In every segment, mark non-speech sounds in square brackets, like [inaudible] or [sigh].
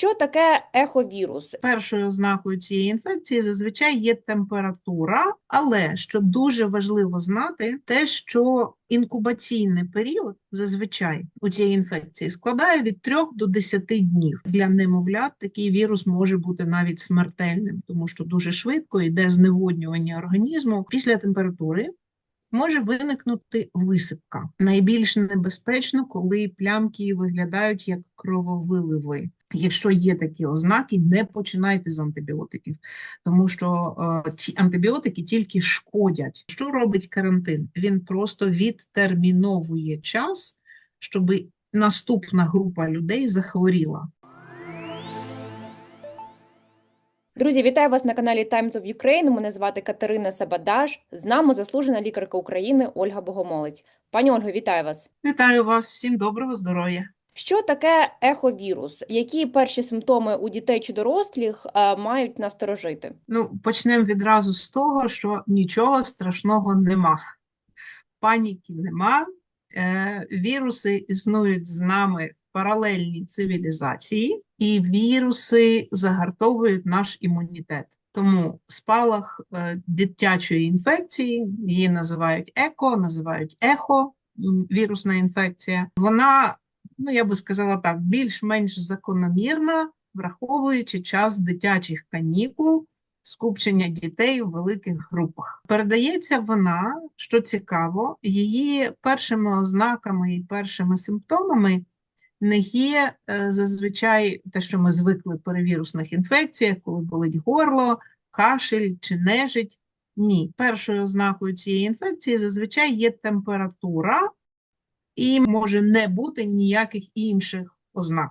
Що таке еховірус? Першою ознакою цієї інфекції зазвичай є температура, але що дуже важливо знати, те, що інкубаційний період зазвичай у цієї інфекції складає від 3 до 10 днів. Для немовлят такий вірус може бути навіть смертельним, тому що дуже швидко йде зневоднювання організму після температури. Може виникнути висипка. Найбільш небезпечно, коли плямки виглядають як крововиливи. Якщо є такі ознаки, не починайте з антибіотиків, тому що е, ці антибіотики тільки шкодять. Що робить карантин? Він просто відтерміновує час, щоб наступна група людей захворіла. Друзі, вітаю вас на каналі Times of Ukraine. Мене звати Катерина Сабадаш. З нами заслужена лікарка України Ольга Богомолець. Пані Ольго, вітаю вас. Вітаю вас, всім доброго здоров'я. Що таке еховірус? Які перші симптоми у дітей чи дорослих е, мають насторожити? Ну, почнемо відразу з того, що нічого страшного нема. Паніки нема. Е, віруси існують з нами в паралельній цивілізації, і віруси загартовують наш імунітет. Тому спалах е, дитячої інфекції, її називають еко, називають ехо, вірусна інфекція. Вона, ну я би сказала так, більш-менш закономірна, враховуючи час дитячих канікул, скупчення дітей у великих групах. Передається вона, що цікаво, її першими ознаками і першими симптомами не є е, зазвичай те, що ми звикли при вірусних інфекціях, коли болить горло, кашель чи нежить. Ні, першою ознакою цієї інфекції зазвичай є температура, і може не бути ніяких інших ознак.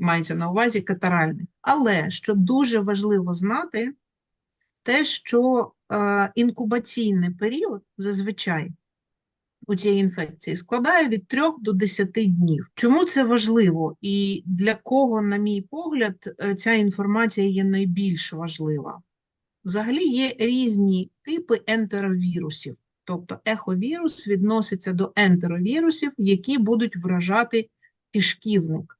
Мається на увазі катаральних. Але що дуже важливо знати, те, що е, інкубаційний період зазвичай у цієї інфекції складає від 3 до 10 днів. Чому це важливо і для кого, на мій погляд, е, ця інформація є найбільш важлива? Взагалі є різні типи ентеровірусів. Тобто еховірус відноситься до ентеровірусів, які будуть вражати кишківник.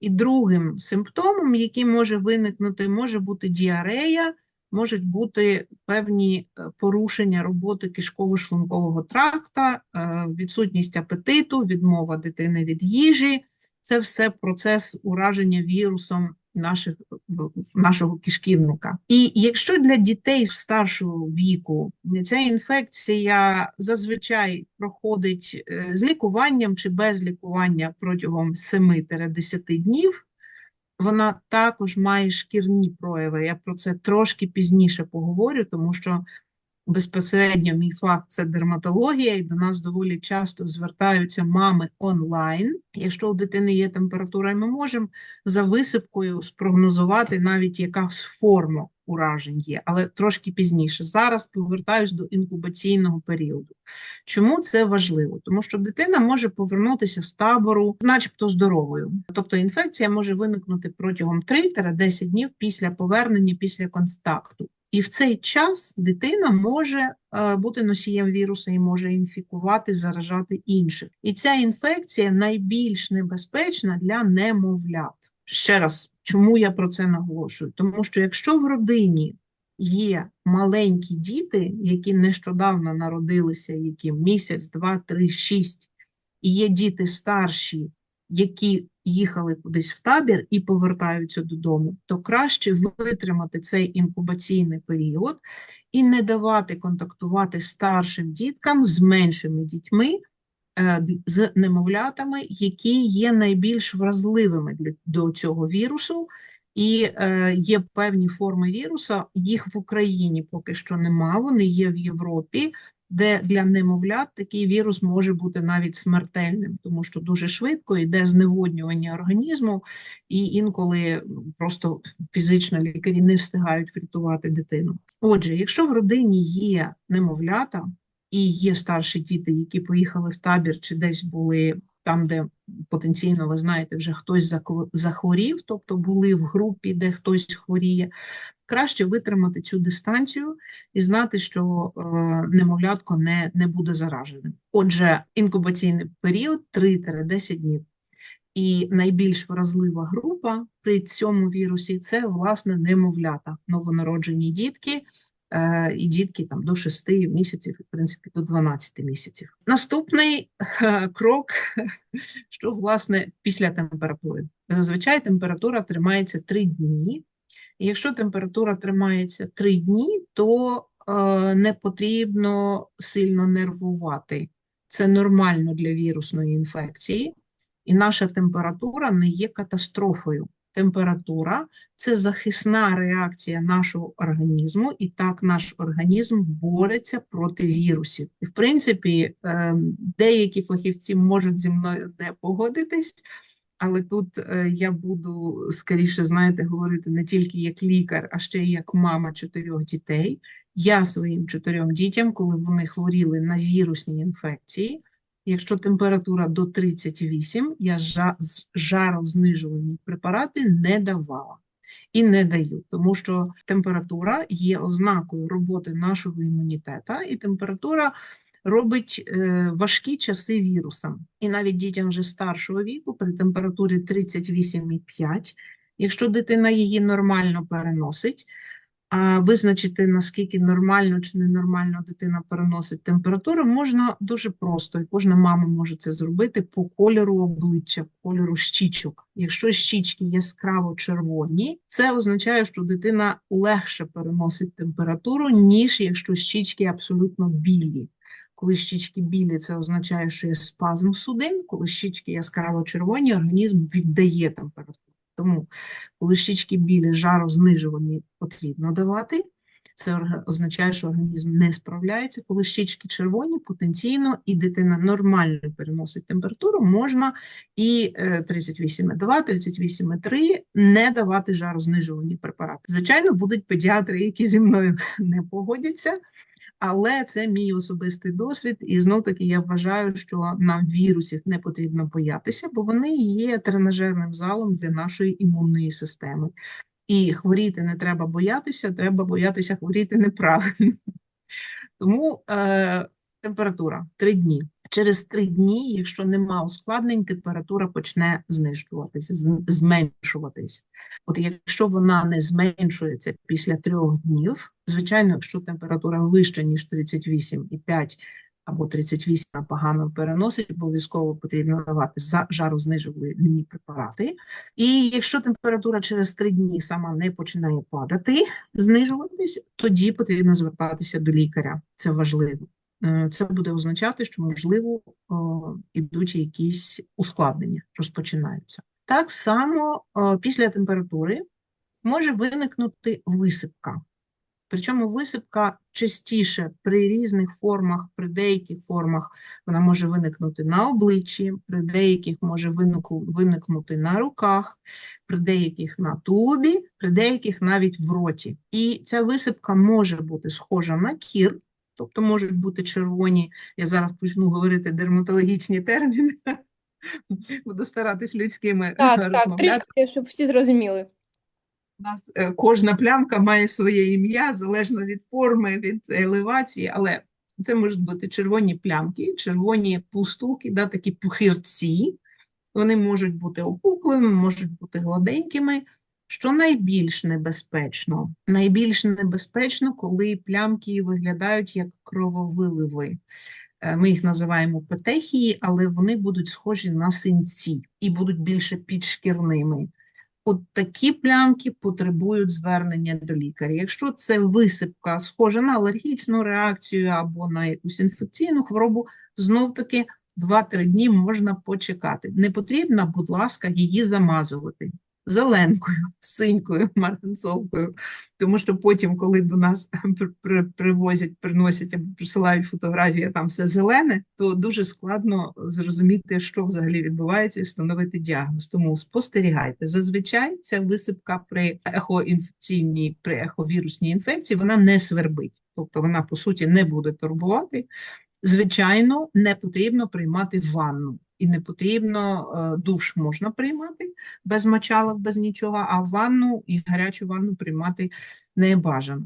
І другим симптомом, який може виникнути, може бути діарея, можуть бути певні е, порушення роботи кишково-шлункового тракта, е, відсутність апетиту, відмова дитини від їжі. Це все процес ураження вірусом наших, нашого кишківника. І якщо для дітей старшого віку ця інфекція зазвичай проходить е, з лікуванням чи без лікування протягом 7-10 днів, вона також має шкірні прояви. Я про це трошки пізніше поговорю, тому що безпосередньо мій фах це дерматологія, і до нас доволі часто звертаються мами онлайн. Якщо у дитини є температура, ми можемо за висипкою спрогнозувати навіть яка форма уражень є, але трошки пізніше. Зараз повертаюсь до інкубаційного періоду. Чому це важливо? Тому що дитина може повернутися з табору, начебто здоровою. Тобто інфекція може виникнути протягом 3-10 днів після повернення, після контакту. І в цей час дитина може е, бути носієм віруса і може інфікувати, заражати інших. І ця інфекція найбільш небезпечна для немовлят. Ще раз, чому я про це наголошую? Тому що якщо в родині є маленькі діти, які нещодавно народилися, які місяць, два, три, шість, і є діти старші, які їхали кудись в табір і повертаються додому, то краще витримати цей інкубаційний період і не давати контактувати старшим діткам з меншими дітьми, е, з немовлятами, які є найбільш вразливими до цього вірусу. І е, є певні форми віруса, їх в Україні поки що нема, вони є в Європі, де для немовлят такий вірус може бути навіть смертельним, тому що дуже швидко йде зневоднювання організму, і інколи просто фізично лікарі не встигають врятувати дитину. Отже, якщо в родині є немовлята і є старші діти, які поїхали в табір чи десь були там, де потенційно, ви знаєте, вже хтось захворів, тобто були в групі, де хтось хворіє, краще витримати цю дистанцію і знати, що е, немовлятко не, не буде зараженим. Отже, інкубаційний період 3-10 днів. І найбільш вразлива група при цьому вірусі це, власне, немовлята, новонароджені дітки, і дітки там до 6 місяців, і, в принципі, до 12 місяців. Наступний е, крок, [laughs] що, власне, після температури. Зазвичай температура тримається 3 дні. І якщо температура тримається 3 дні, то е, не потрібно сильно нервувати. Це нормально для вірусної інфекції, і наша температура не є катастрофою. Температура це захисна реакція нашого організму, і так наш організм бореться проти вірусів. І, в принципі, ем, деякі фахівці можуть зі мною не погодитись, але тут е, я буду скоріше, знаєте, говорити не тільки як лікар, а ще й як мама чотирьох дітей. Я своїм чотирьом дітям, коли вони хворіли на вірусні інфекції, якщо температура до 38, я жа- з- жарознижувальні препарати не давала. І не даю, тому що температура є ознакою роботи нашого імунітету, і температура робить е, важкі часи вірусам. І навіть дітям вже старшого віку при температурі 38,5, якщо дитина її нормально переносить, визначити, наскільки нормально чи ненормально дитина переносить температуру, можна дуже просто, і кожна мама може це зробити по кольору обличчя, кольору щічок. Якщо щічки яскраво червоні, це означає, що дитина легше переносить температуру, ніж якщо щічки абсолютно білі. Коли щічки білі, це означає, що є спазм судин, коли щічки яскраво червоні, організм віддає температуру. Тому, коли щічки білі, жарознижувані потрібно давати. Це означає, що організм не справляється. Коли щічки червоні, потенційно, і дитина нормально переносить температуру, можна і е, 38,2, 38,3 не давати жарознижувальні препарати. Звичайно, будуть педіатри, які зі мною [laughs] не погодяться, але це мій особистий досвід, і знов таки я вважаю, що нам вірусів не потрібно боятися, бо вони є тренажерним залом для нашої імунної системи. І хворіти не треба боятися, треба боятися хворіти неправильно. Тому е, температура 3 дні. Через 3 дні, якщо нема ускладнень, температура почне знижуватись, зменшуватись. От якщо вона не зменшується після трьох днів, звичайно, якщо температура вища, ніж 38,5 або 38 а погано переносить, обов'язково потрібно давати жарознижувальні препарати. І якщо температура через 3 дні сама не починає падати, знижуватись, тоді потрібно звертатися до лікаря. Це важливо. Е, Це буде означати, що, можливо, о, ідуть якісь ускладнення, розпочинаються. Так само е, після температури може виникнути висипка. Причому висипка частіше при різних формах, при деяких формах вона може виникнути на обличчі, при деяких може виникнути на руках, при деяких на тулубі, при деяких навіть в роті. І ця висипка може бути схожа на кір, тобто можуть бути червоні, я зараз почну говорити дерматологічні терміни, [laughs] буду старатись людськими Так, так, розмовляти. трішки, щоб всі зрозуміли. У нас е, кожна плямка має своє ім'я, залежно від форми, від елевації, але це можуть бути червоні плямки, червоні пустулки, да, такі пухирці. Вони можуть бути опуклими, можуть бути гладенькими. Що найбільш небезпечно? Найбільш небезпечно, коли плямки виглядають як крововиливи. Е, Ми їх називаємо петехії, але вони будуть схожі на синці і будуть більше підшкірними. От такі плямки потребують звернення до лікаря. Якщо це висипка схожа на алергічну реакцію або на якусь інфекційну хворобу, знов-таки 2-3 дні можна почекати. Не потрібно, будь ласка, її замазувати зеленкою, синькою, марганцовкою, тому що потім, коли до нас при- при- привозять, приносять або присилають фотографії, там все зелене, то дуже складно зрозуміти, що взагалі відбувається, і встановити діагноз. Тому спостерігайте. Зазвичай ця висипка при ехоінфекційній, при еховірусній інфекції вона не свербить, тобто вона по суті не буде турбувати. Звичайно, не потрібно приймати ванну. І не потрібно е, душ можна приймати без мочалок, без нічого, а ванну і гарячу ванну приймати не бажано.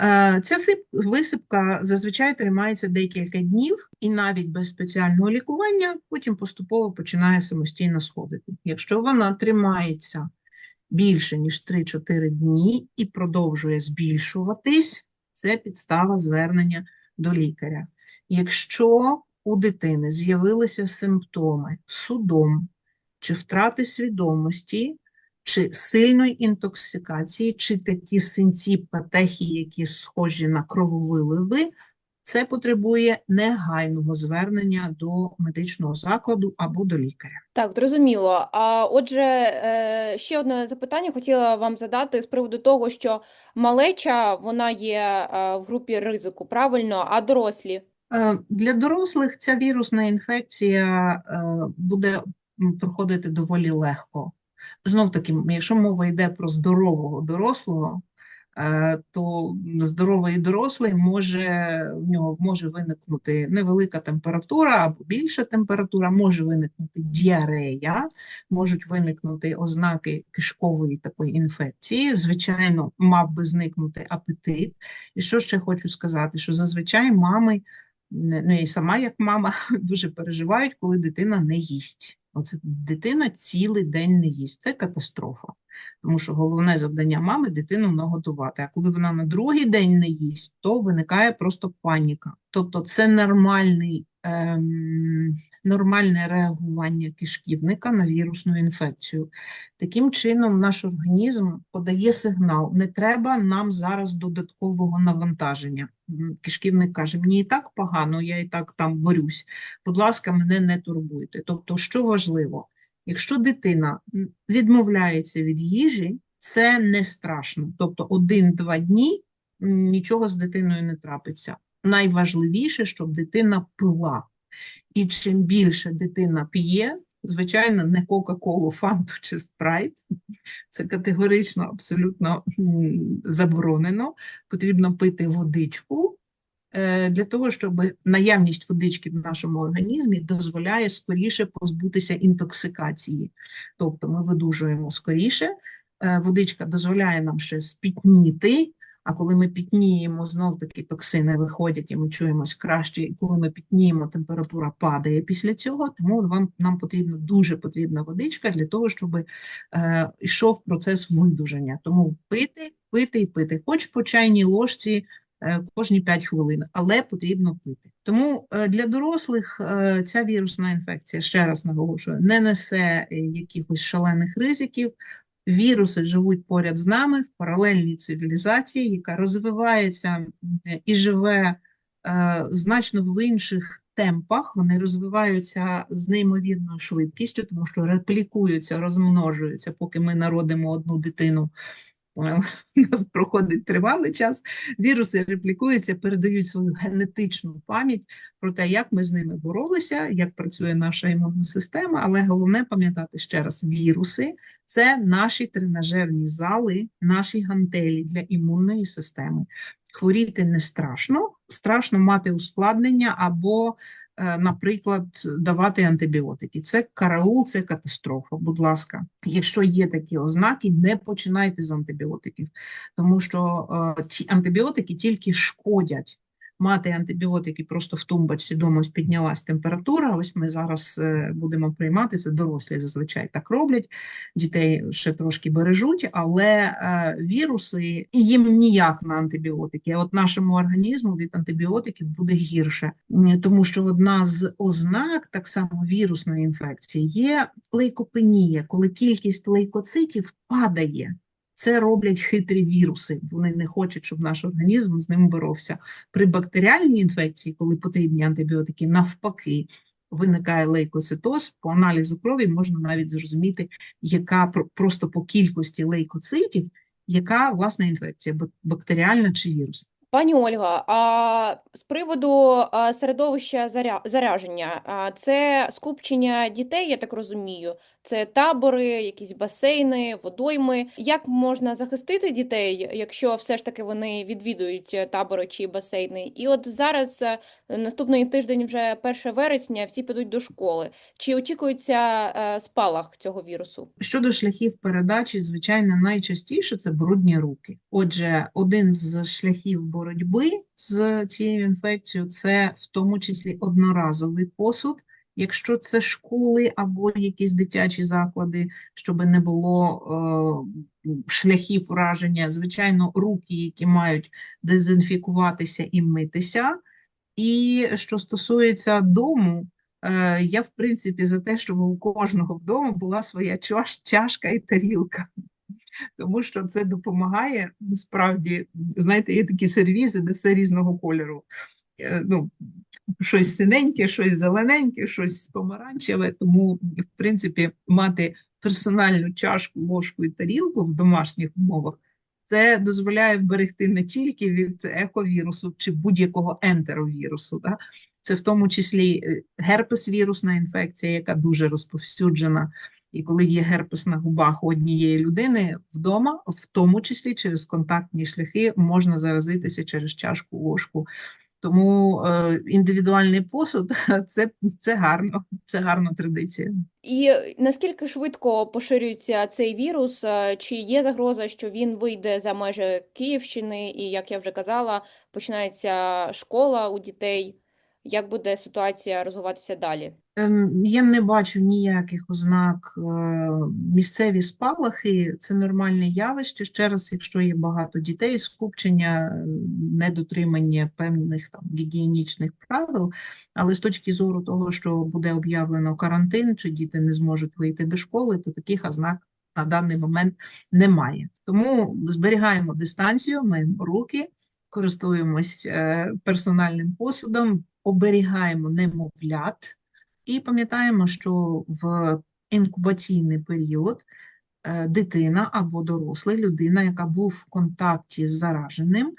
Е, Ця висипка зазвичай тримається декілька днів і навіть без спеціального лікування потім поступово починає самостійно сходити. Якщо вона тримається більше ніж 3-4 дні і продовжує збільшуватись, це підстава звернення до лікаря. Якщо у дитини з'явилися симптоми судом чи втрати свідомості, чи сильної інтоксикації, чи такі синці, патехи, які схожі на крововиливи, це потребує негайного звернення до медичного закладу або до лікаря. Так, зрозуміло. А отже, е, ще одне запитання хотіла вам задати з приводу того, що малеча вона є е, в групі ризику, правильно, а дорослі? Е, Для дорослих ця вірусна інфекція е, буде проходити доволі легко. Знов таки, якщо мова йде про здорового дорослого, е, то здоровий дорослий може в нього може виникнути невелика температура або більша температура, може виникнути діарея, можуть виникнути ознаки кишкової такої інфекції. Звичайно, мав би зникнути апетит. І що ще хочу сказати, що зазвичай мами ну, і сама як мама [laughs] дуже переживають, коли дитина не їсть. Оце дитина цілий день не їсть. Це катастрофа. Тому що головне завдання мами дитину нагодувати. А коли вона на другий день не їсть, то виникає просто паніка. Тобто це нормальний, ем, нормальне реагування кишківника на вірусну інфекцію. Таким чином, наш організм подає сигнал: не треба нам зараз додаткового навантаження. Кишківник каже: мені і так погано, я і так там борюсь. Будь ласка, мене не турбуйте. Тобто, що важливо, якщо дитина відмовляється від їжі, це не страшно. Тобто, один-два дні нічого з дитиною не трапиться. Найважливіше, щоб дитина пила. І чим більше дитина п'є, звичайно, не Кока-Колу, Фанту чи Спрайт, це категорично абсолютно заборонено. Потрібно пити водичку е, для того, щоб наявність водички в нашому організмі дозволяє скоріше позбутися інтоксикації. Тобто ми видужуємо скоріше, е, водичка дозволяє нам ще спітніти. А коли ми пітніємо, знов таки токсини виходять і ми чуємось краще. І коли ми пітніємо, температура падає після цього. Тому вам нам потрібна дуже потрібна водичка для того, щоб е, йшов процес видуження. Тому пити, пити і пити, хоч по чайній ложці е, кожні 5 хвилин, але потрібно пити. Тому е, для дорослих е, ця вірусна інфекція, ще раз наголошую, не несе якихось шалених ризиків. Віруси живуть поряд з нами в паралельній цивілізації, яка розвивається і живе е, значно в інших темпах. Вони розвиваються з неймовірною швидкістю, тому що реплікуються, розмножуються, поки ми народимо одну дитину. У нас проходить тривалий час. Віруси реплікуються, передають свою генетичну пам'ять про те, як ми з ними боролися, як працює наша імунна система. Але головне пам'ятати ще раз: віруси це наші тренажерні зали, наші гантелі для імунної системи. Хворіти не страшно, страшно мати ускладнення або, наприклад, давати антибіотики. Це караул, це катастрофа. Будь ласка, якщо є такі ознаки, не починайте з антибіотиків, тому що е, ці антибіотики тільки шкодять. Мати антибіотики просто в тумбочці дома ось піднялась температура. Ось ми зараз е, будемо приймати це. Дорослі зазвичай так роблять дітей ще трошки бережуть, але е, віруси їм ніяк на антибіотики. От нашому організму від антибіотиків буде гірше, тому що одна з ознак так само вірусної інфекції є лейкопенія, коли кількість лейкоцитів падає. Це роблять хитрі віруси. Вони не хочуть, щоб наш організм з ним боровся. При бактеріальній інфекції, коли потрібні антибіотики, навпаки, виникає лейкоцитоз. По аналізу крові можна навіть зрозуміти, яка просто по кількості лейкоцитів, яка власне інфекція бактеріальна чи вірусна. Пані Ольга, а з приводу середовища заря- зараження, а, це скупчення дітей, я так розумію, Це табори, якісь басейни, водойми. Як можна захистити дітей, якщо все ж таки вони відвідують е, табори чи басейни? І от зараз е, наступний тиждень, вже 1 вересня, всі підуть до школи. Чи очікується е, спалах цього вірусу? Щодо шляхів передачі, звичайно, найчастіше це брудні руки. Отже, один з шляхів боротьби з цією інфекцією це в тому числі одноразовий посуд. Якщо це школи або якісь дитячі заклади, щоб не було е, шляхів ураження, звичайно, руки, які мають дезінфікуватися і митися. І що стосується дому, е, я в принципі за те, щоб у кожного вдома була своя чашка і тарілка. Тому що це допомагає насправді, знаєте, є такі сервізи, де все різного кольору. Е, Ну, щось синеньке, щось зелененьке, щось помаранчеве. Тому, в принципі, мати персональну чашку, ложку і тарілку в домашніх умовах це дозволяє вберегти не тільки від ековірусу чи будь-якого ентеровірусу, да? це в тому числі е, герпес-вірусна інфекція, яка дуже розповсюджена. І коли є герпес на губах у однієї людини вдома, в тому числі через контактні шляхи, можна заразитися через чашку, ложку. Тому е, індивідуальний посуд [laughs] це, це гарно, це гарна традиція. І наскільки швидко поширюється цей вірус? Е, Чи є загроза, що він вийде за межі Київщини, і як я вже казала, починається школа у дітей? Як буде ситуація розвиватися далі? Ем, Я не бачу ніяких ознак. е, Місцеві спалахи це нормальне явище. Ще раз, якщо є багато дітей, скупчення, е, недотримання певних там гігієнічних правил. Але з точки зору того, що буде об'явлено карантин, чи діти не зможуть вийти до школи, то таких ознак на даний момент немає. Тому зберігаємо дистанцію, миємо руки, користуємось е, персональним посудом, оберігаємо немовлят. І пам'ятаємо, що в інкубаційний період е, дитина або доросла людина, яка був в контакті з зараженим,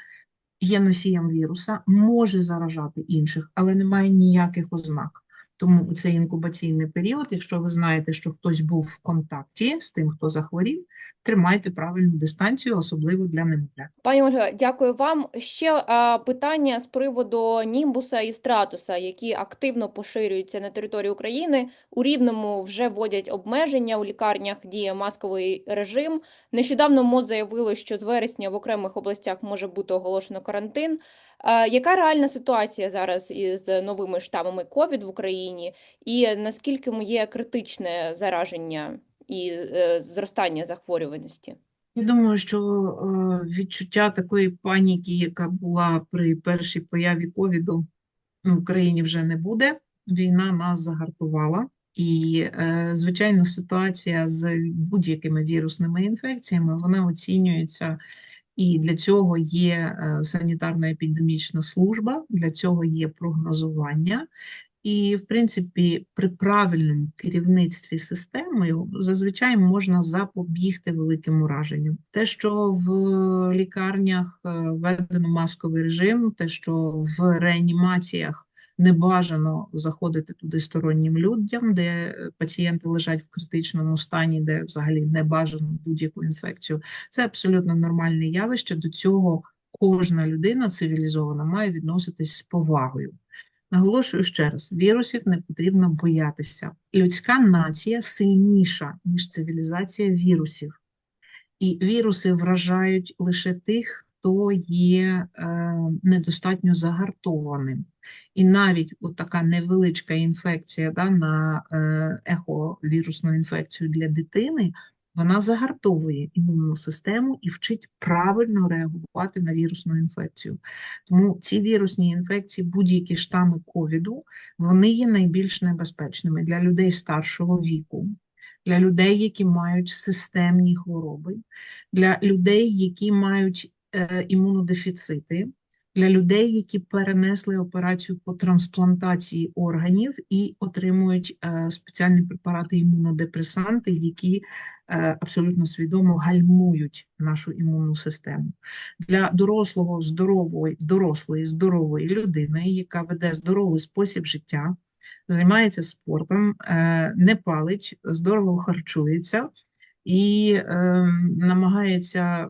є носієм віруса, може заражати інших, але не має ніяких ознак. Тому у цей інкубаційний період, якщо ви знаєте, що хтось був в контакті з тим, хто захворів, тримайте правильну дистанцію, особливо для немовлят. Пані Ольга, дякую вам. Ще е, питання з приводу німбуса і стратуса, які активно поширюються на території України. У Рівному вже вводять обмеження у лікарнях діє масковий режим. Нещодавно МОЗ заявило, що з вересня в окремих областях може бути оголошено карантин. Яка реальна ситуація зараз із новими штамами ковід в Україні, і наскільки є критичне зараження і е, зростання захворюваності? Я думаю, що е, відчуття такої паніки, яка була при першій появі ковіду в Україні, вже не буде. Війна нас загартувала. І, е, звичайно, ситуація з будь-якими вірусними інфекціями вона оцінюється, і для цього є санітарна санітарно-епідемічна служба, для цього є прогнозування. І, в принципі, при правильному керівництві системою зазвичай можна запобігти великим ураженням. Те, що в лікарнях е, введено масковий режим, те, що в реанімаціях не бажано заходити туди стороннім людям, де е, пацієнти лежать в критичному стані, де взагалі не бажано будь-яку інфекцію, це абсолютно нормальне явище. До цього кожна людина цивілізована має відноситись з повагою. Наголошую ще раз: вірусів не потрібно боятися. Людська нація сильніша, ніж цивілізація вірусів. І віруси вражають лише тих, хто є е, недостатньо загартованим. І навіть от така невеличка інфекція да, на е, еховірусну інфекцію для дитини, вона загартовує імунну систему і вчить правильно реагувати на вірусну інфекцію. Тому ці вірусні інфекції, будь-які штами ковіду, вони є найбільш небезпечними для людей старшого віку, для людей, які мають системні хвороби, для людей, які мають імунодефіцити, для людей, які перенесли операцію по трансплантації органів і отримують е, спеціальні препарати імунодепресанти, які е, абсолютно свідомо гальмують нашу імунну систему. Для дорослого здорової, дорослої здорової людини, яка веде здоровий спосіб життя, займається спортом, е, не палить, здорово харчується і е, намагається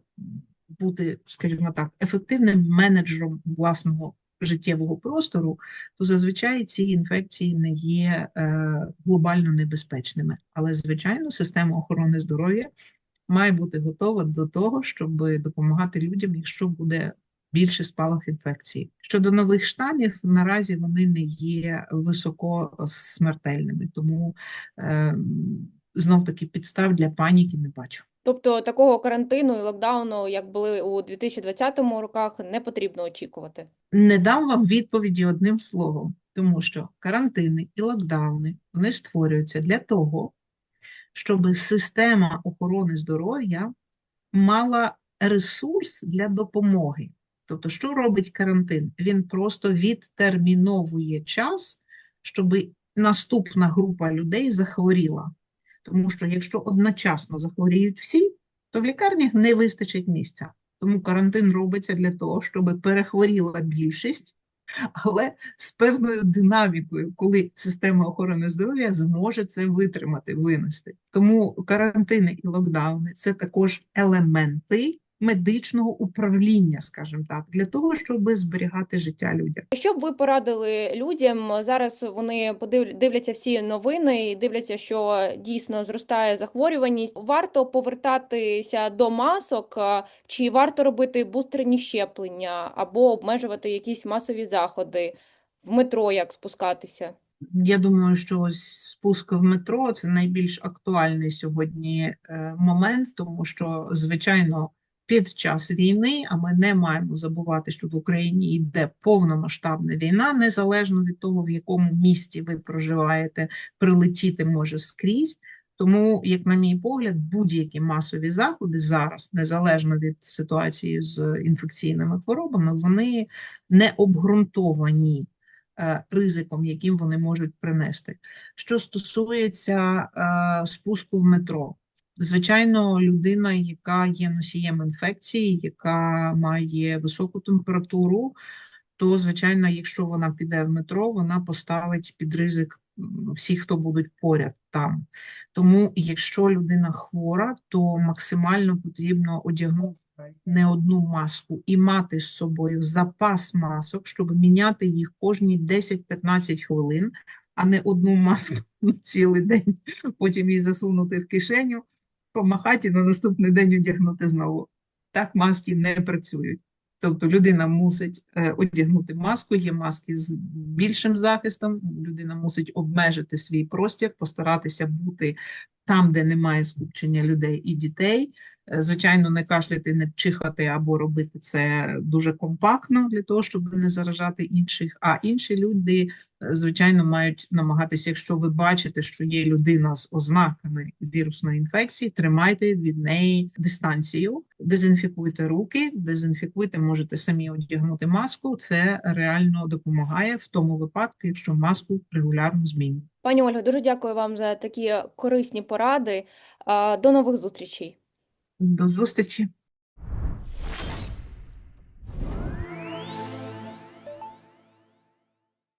бути, скажімо так, ефективним менеджером власного життєвого простору, то зазвичай ці інфекції не є е, глобально небезпечними. Але, звичайно, система охорони здоров'я має бути готова до того, щоб допомагати людям, якщо буде більше спалах інфекції. Щодо нових штамів, наразі вони не є високо смертельними, тому е, знов таки підстав для паніки не бачу. Тобто такого карантину і локдауну, як були у 2020 роках, не потрібно очікувати. Не дам вам відповіді одним словом, тому що карантини і локдауни вони створюються для того, щоб система охорони здоров'я мала ресурс для допомоги. Тобто, що робить карантин? Він просто відтерміновує час, щоб наступна група людей захворіла. Тому що якщо одночасно захворіють всі, то в лікарнях не вистачить місця. Тому карантин робиться для того, щоб перехворіла більшість, але з певною динамікою, коли система охорони здоров'я зможе це витримати, винести. Тому карантини і локдауни це також елементи медичного управління, скажімо так, для того, щоб зберігати життя людям. Що б ви порадили людям? Зараз вони дивляться всі новини і дивляться, що дійсно зростає захворюваність. Варто повертатися до масок, чи варто робити бустерні щеплення або обмежувати якісь масові заходи в метро, як спускатися? Я думаю, що ось спуск в метро це найбільш актуальний сьогодні е, момент, тому що, звичайно, під час війни, а ми не маємо забувати, що в Україні йде повномасштабна війна, незалежно від того, в якому місті ви проживаєте, прилетіти може скрізь. Тому, як на мій погляд, будь-які масові заходи зараз, незалежно від ситуації з інфекційними хворобами, вони не обґрунтовані е, ризиком, яким вони можуть принести. Що стосується е, спуску в метро, звичайно, людина, яка є носієм інфекції, яка має високу температуру, то, звичайно, якщо вона піде в метро, вона поставить під ризик всіх, хто будуть поряд там. Тому, якщо людина хвора, то максимально потрібно одягнути не одну маску і мати з собою запас масок, щоб міняти їх кожні 10-15 хвилин, а не одну маску [laughs] на цілий день, потім її засунути в кишеню, помахати і на наступний день одягнути знову. Так маски не працюють. Тобто людина мусить е, одягнути маску, є маски з більшим захистом, людина мусить обмежити свій простір, постаратися бути там, де немає скупчення людей і дітей. Е, Звичайно, не кашляти, не чихати або робити це дуже компактно для того, щоб не заражати інших. А інші люди, е, звичайно, мають намагатися, якщо ви бачите, що є людина з ознаками вірусної інфекції, тримайте від неї дистанцію, дезінфікуйте руки, дезінфікуйте, можете самі одягнути маску. Це реально допомагає в тому випадку, якщо маску регулярно змінюють. Пані Ольго, дуже дякую вам за такі корисні поради. До нових зустрічей. До зустрічі!